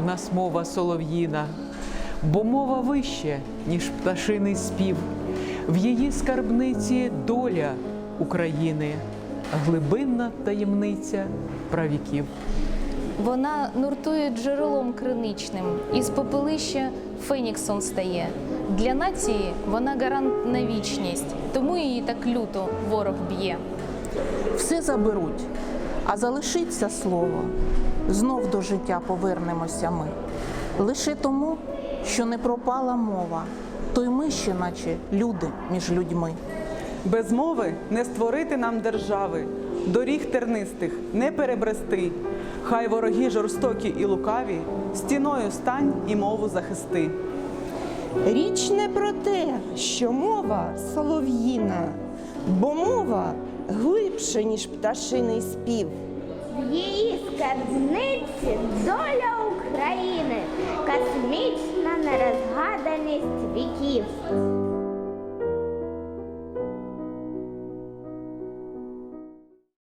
в нас мова солов'їна, бо мова вище, ніж пташиний спів. В її скарбниці доля України, глибинна таємниця правіків. Вона нуртує джерелом криничним, із попелища феніксом стає. Для нації вона гарант на вічність, тому її так люто ворог б'є. Все заберуть, а залишиться слово. Знов до життя повернемося ми. Лише тому, що не пропала мова, то й ми ще, наче люди між людьми. Без мови не створити нам держави, доріг тернистих не перебрести. Хай вороги жорстокі і лукаві, стіною стань і мову захисти. Річ не про те, що мова солов'їна, бо мова глибше, ніж пташиний спів. В її скарбниці доля України, космічна нерозгаданість віків.